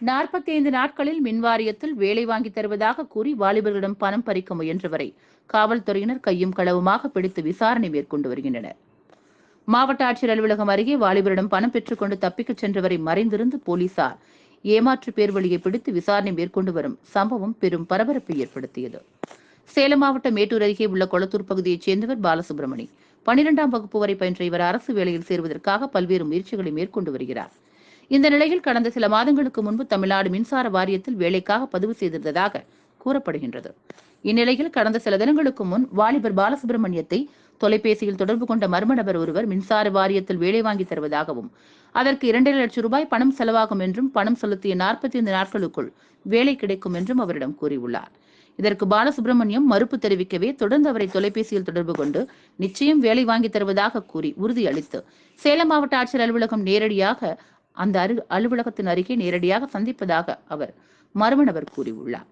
நாற்பத்தைந்து நாட்களில் மின்வாரியத்தில் வேலை வாங்கி தருவதாக கூறி வாலிபர்களிடம் பணம் பறிக்க முயன்றவரை காவல்துறையினர் கையும் களவுமாக பிடித்து விசாரணை மேற்கொண்டு வருகின்றனர். மாவட்ட ஆட்சியர் அலுவலகம் அருகே வாலிபரிடம் பணம் பெற்றுக்கொண்டு தப்பிக்கச் சென்றவரை மறைந்திருந்து போலீசார் ஏமாற்று பேர்வழியை பிடித்து விசாரணை மேற்கொண்டு வரும் சம்பவம் பெரும் பரபரப்பை ஏற்படுத்தியது. சேலம் மாவட்டம் மேட்டூர் அருகே உள்ள கொளத்தூர் பகுதியைச் சேர்ந்தவர் பாலசுப்ரமணி. பனிரெண்டாம் வகுப்பு வரை பயின்ற இவர் அரசு வேலையில் சேருவதற்காக பல்வேறு முயற்சிகளை மேற்கொண்டு வருகிறார். இந்த நிலையில் கடந்த சில மாதங்களுக்கு முன்பு தமிழ்நாடு மின்சார வாரியத்தில் வேலைக்காக பதிவு செய்திருந்ததாக கூறப்படுகின்றது. இந்நிலையில் கடந்த சில தினங்களுக்கு முன் வாலிபர் பாலசுப்ரமணியத்தை தொலைபேசியில் தொடர்பு கொண்ட மர்ம நபர் ஒருவர் மின்சார வாரியத்தில் வேலை வாங்கி தருவதாகவும் அதற்கு இரண்டரை லட்சம் ரூபாய் பணம் செலவாகும் என்றும் பணம் செலுத்திய நாற்பத்தி ஐந்து நாட்களுக்குள் வேலை கிடைக்கும் என்றும் அவரிடம் கூறியுள்ளார். இதற்கு பாலசுப்ரமணியம் மறுப்பு தெரிவிக்கவே தொடர்ந்து அவரை தொலைபேசியில் தொடர்பு கொண்டு நிச்சயம் வேலை வாங்கி தருவதாக கூறி உறுதியளித்து சேலம் மாவட்ட ஆட்சியர் அலுவலகம் நேரடியாக அந்த அரு அலுவலகத்தின் அருகே நேரடியாக சந்திப்பதாக அவர் மர்ம நபர் கூறியுள்ளார்.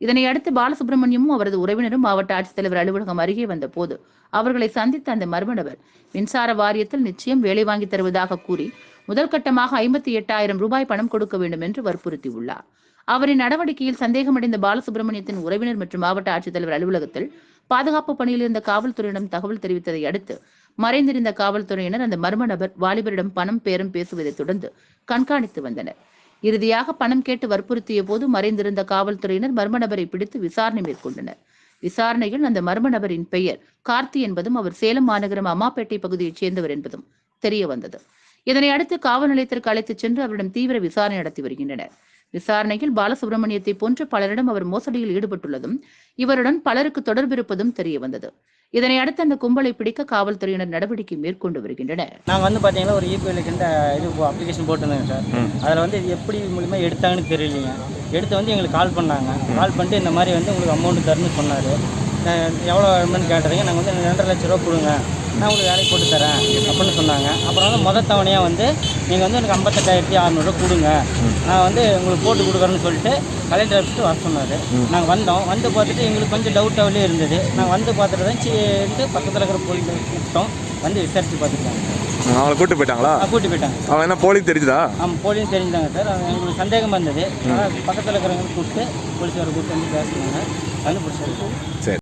இதனை அடுத்து பாலசுப்ரமணியமும் அவரது உறவினரும் மாவட்ட ஆட்சித்தலைவர் அலுவலகம் அருகே வந்த போது அவர்களை சந்தித்த அந்த மர்ம நபர் மின்சார வாரியத்தில் நிச்சயம் வேலை வாங்கி தருவதாக கூறி முதல் கட்டமாக ஐம்பத்தி எட்டாயிரம் ரூபாய் பணம் கொடுக்க வேண்டும் என்று வற்புறுத்தியுள்ளார். அவரின் நடவடிக்கையில் சந்தேகமடைந்த பாலசுப்ரமணியத்தின் உறவினர் மற்றும் மாவட்ட ஆட்சித்தலைவர் அலுவலகத்தில் பாதுகாப்பு பணியில் இருந்த காவல்துறையிடம் தகவல் தெரிவித்ததை அடுத்து மறைந்திருந்த காவல்துறையினர் அந்த மர்ம நபர் வாலிபரிடம் பணம் பேரம் பேசுவதை தொடர்ந்து கண்காணித்து வந்தனர். இறுதியாக பணம் கேட்டு வற்புறுத்திய போது மறைந்திருந்த காவல்துறையினர் மர்ம நபரை பிடித்து விசாரணை மேற்கொண்டனர். விசாரணையில் அந்த மர்ம நபரின் பெயர் கார்த்தி என்பதும் அவர் சேலம் மாநகரம் அம்மாப்பேட்டை பகுதியைச் சேர்ந்தவர் என்பதும் தெரிய வந்தது. இதனை அடுத்து காவல் நிலையத்திற்கு அழைத்துச் சென்று அவரிடம் தீவிர விசாரணை நடத்தி வருகின்றனர். விசாரணையில் பாலசுப்ரமணியத்தை போன்று பலரிடம் அவர் மோசடியில் ஈடுபட்டுள்ளதும் இவருடன் பலருக்கு தொடர்பு இருப்பதும் தெரிய வந்தது. இதனை அடுத்து அந்த கும்பலை பிடிக்க காவல்துறையினர் நடவடிக்கை மேற்கொண்டு வருகின்றனர். நாங்கள் வந்து பார்த்தீங்கன்னா ஒரு இபிஎல்லுக்கு இது அப்ளிகேஷன் போட்டிருந்தேங்க சார். அதில் வந்து இது எப்படி மூலிமா எடுத்தாங்கன்னு தெரியலைங்க. எடுத்து வந்து எங்களுக்கு கால் பண்ணாங்க. கால் பண்ணிட்டு இந்த மாதிரி வந்து உங்களுக்கு அமௌண்ட் தரணும்னு சொன்னார். எவ்வளோ வேணும்னு கேட்டதுங்க நாங்கள் வந்து ரெண்டரை லட்ச ரூபா கொடுங்க. நான் உங்களுக்கு வேலைக்கு போட்டு தரேன். அப்படின்னு சொன்னாங்க. அப்புறம் வந்து மொதல் தவணையாக வந்து நீங்கள் வந்து எனக்கு ஐம்பத்தெட்டாயிரத்தி அறநூறுவா கொடுங்க. நான் வந்து உங்களுக்கு போட்டு கொடுக்குறேன்னு சொல்லிட்டு கலெக்டர் ஆஃபீஸ்க்கு வர சொன்னார். நாங்கள் வந்தோம். வந்து பார்த்துட்டு எங்களுக்கு கொஞ்சம் டவுட்டாகவே இருந்தது. நாங்கள் வந்து பார்த்துட்டு தான் சரின்ட்டு பக்கத்தில் இருக்கிற போலீஸ் கூப்பிட்டோம் வந்து விசாரித்து பார்த்துருக்காங்க அவங்கள கூட்டு போயிட்டாங்களா? கூட்டி போயிட்டாங்க. அவன் என்ன போலி தெரிஞ்சுதா? ஆமாம் போலீஸ் தெரிஞ்சாங்க சார். எங்களுக்கு சந்தேகமாக இருந்தது. ஆனால் பக்கத்தில் இருக்கிறவங்க கூப்பிட்டு போலீஸ்காரை கூப்பிட்டு வந்து பேசினாங்க. கண்டுபிடிச்சாரு சரி.